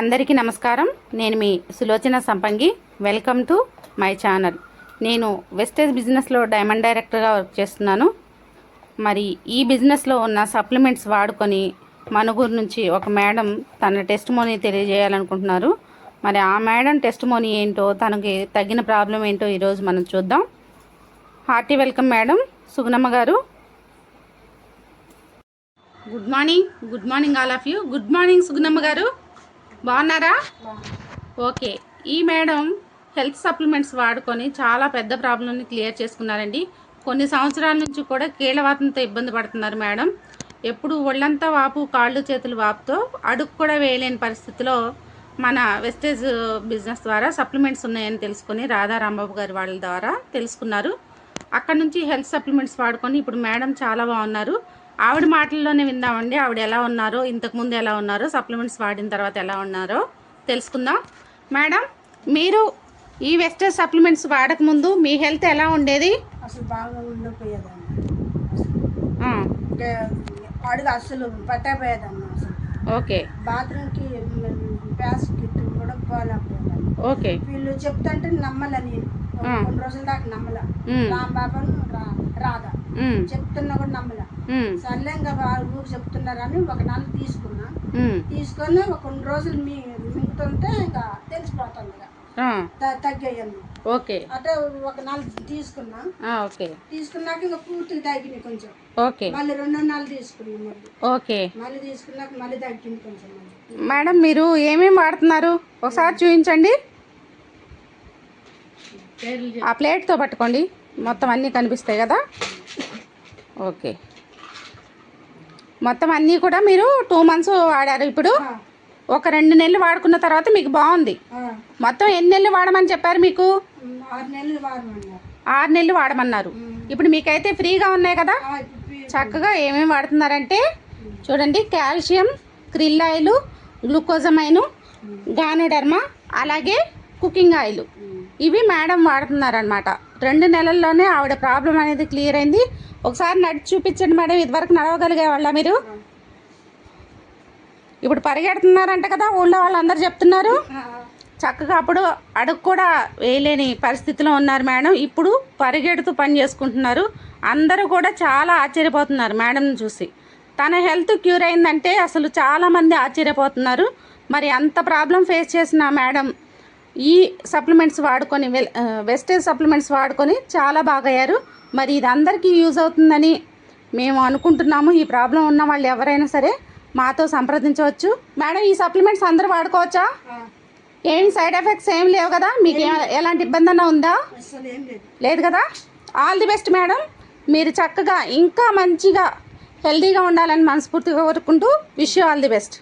అందరికీ నమస్కారం. నేను మీ Sulochana Sampangi. Welcome to my channel నేను వెస్టేజ్ బిజినెస్లో డైమండ్ డైరెక్టర్గా వర్క్ చేస్తున్నాను. మరి ఈ బిజినెస్లో ఉన్న సప్లిమెంట్స్ వాడుకొని మనుగురు నుంచి ఒక మేడం తన టెస్ట్ మోనీ తెలియజేయాలనుకుంటున్నారు. మరి ఆ మేడం టెస్ట్ మోనీ ఏంటో తనకి తగిన ప్రాబ్లం ఏంటో ఈరోజు మనం చూద్దాం. Hearty welcome madam. Sugunamma garu. Good morning good morning all of you good morning Sugunamma garu. బాగున్నారా? ఓకే. ఈ మేడం హెల్త్ సప్లిమెంట్స్ వాడుకొని చాలా పెద్ద ప్రాబ్లమ్ని క్లియర్ చేసుకున్నారండి. కొన్ని సంవత్సరాల నుంచి కూడా కీళ్ళవాతంతో ఇబ్బంది పడుతున్నారు మేడం. ఎప్పుడు ఒళ్ళంతా వాపు కాళ్ళు చేతులు వాపుతో అడుగు కూడా వేయలేని పరిస్థితిలో మన వెస్టేజ్ బిజినెస్ ద్వారా సప్లిమెంట్స్ ఉన్నాయని తెలుసుకొని రాధా రాంబాబు గారి వాళ్ళ ద్వారా తెలుసుకున్నారు. అక్కడ నుంచి హెల్త్ సప్లిమెంట్స్ వాడుకొని ఇప్పుడు మేడం చాలా బాగున్నారు. ఆవిడ మాటల్లోనే విందామండి. ఆవిడ ఎలా ఉన్నారో? ఇంతకుముందు ఎలా ఉన్నారో? సప్లిమెంట్స్ వాడిన తర్వాత ఎలా ఉన్నారో? తెలుసుకుందాం. మేడం మీరు ఈ వెస్టర్న్ సప్లిమెంట్స్ వాడకముందు మీ హెల్త్ ఎలా ఉండేది? అసలు బాగా అడుగు అసలు పట్టకపోయేదాన్ని అసలు. ఓకే. బాత్రూమ్కి కూడా పోలేకపోయేదాన్ని ఓకే. వీళ్ళు చెప్తుంటే నమ్మలని ఆ. కొన్ని రోజుల దాకా నమ్మల. ఉమ్, రాంబాబు రా రాదా చెప్తున్నా కూడా నమ్మల. ఉమ్, సర్లే ఇంకా వాళ్ళు ఊరు చెప్తున్నారని ఒక నెల తీసుకున్నా. తీసుకొని ఒక కొన్ని రోజులు మీ మింగుతుంటే ఇంకా తెలిసిపోతుంది ఇక. ఆ, త- తగ్గాయన్ని ఓకే. అంటే ఒక నెల తీసుకున్నా. ఆ, ఓకే. తీసుకున్నాక ఇంకా పూర్తిగా తగ్గినాయి కొంచెం. ఓకే. మళ్ళీ రెండో నెలలు తీసుకున్నాం మళ్ళీ. ఓకే. మళ్ళీ తీసుకున్నాక మళ్ళీ తగ్గింది కొంచెం మేడం మీరు ఏమేమి వాడుతున్నారు? ఒకసారి చూపించండి ఆ ప్లేట్తో పట్టుకోండి. మొత్తం అన్నీ కనిపిస్తాయి కదా? ఓకే. మొత్తం అన్నీ కూడా మీరు టూ మంత్స్ వాడారు. ఇప్పుడు ఒక రెండు నెలలు వాడుకున్న తర్వాత మీకు బాగుంది. మొత్తం ఎన్ని నెలలు వాడమని చెప్పారు మీకు? ఆరు నెలలు వాడమన్నారు. ఇప్పుడు మీకైతే ఫ్రీగా ఉన్నాయి కదా? చక్కగా ఏమేమి వాడుతున్నారంటే చూడండి calcium krill oil glucosamine ganoderma అలాగే కుకింగ్ ఆయిల్. ఇవి మేడం వాడుతున్నారనమాట రెండు నెలల్లోనే ఆవిడ ప్రాబ్లం అనేది క్లియర్ అయింది. ఒకసారి నడిచి చూపించండి మేడం ఇదివరకు నడవగలిగే వాళ్ళ మీరు? ఇప్పుడు పరిగెడుతున్నారంట కదా ఊళ్ళో వాళ్ళందరూ చెప్తున్నారు. చక్కగా అప్పుడు అడుగు కూడా వేయలేని పరిస్థితిలో ఉన్నారు మేడం. ఇప్పుడు పరిగెడుతూ పని చేసుకుంటున్నారు. అందరూ కూడా చాలా ఆశ్చర్యపోతున్నారు మేడంని చూసి. తన హెల్త్ క్యూర్ అయిందంటే అసలు చాలామంది ఆశ్చర్యపోతున్నారు. మరి అంత ప్రాబ్లం ఫేస్ చేసిన మేడం ఈ సప్లిమెంట్స్ వాడుకొని వెల్- వెస్టేజ్ సప్లిమెంట్స్ వాడుకొని చాలా బాగా అయ్యారు మరి ఇది అందరికీ యూజ్ అవుతుందని మేము అనుకుంటున్నాము. ఈ ప్రాబ్లం ఉన్న వాళ్ళు ఎవరైనా సరే మాతో సంప్రదించవచ్చు. మేడం ఈ సప్లిమెంట్స్ అందరూ వాడుకోవచ్చా? ఏం సైడ్ ఎఫెక్ట్స్ ఏం లేవు కదా? మీకు ఎలాంటి ఇబ్బంది అన్న ఉందా? లేదు కదా? All the best madam. మీరు చక్కగా ఇంకా మంచిగా హెల్తీగా ఉండాలని మనస్ఫూర్తిగా కోరుకుంటూ విష్ ఆల్ ది బెస్ట్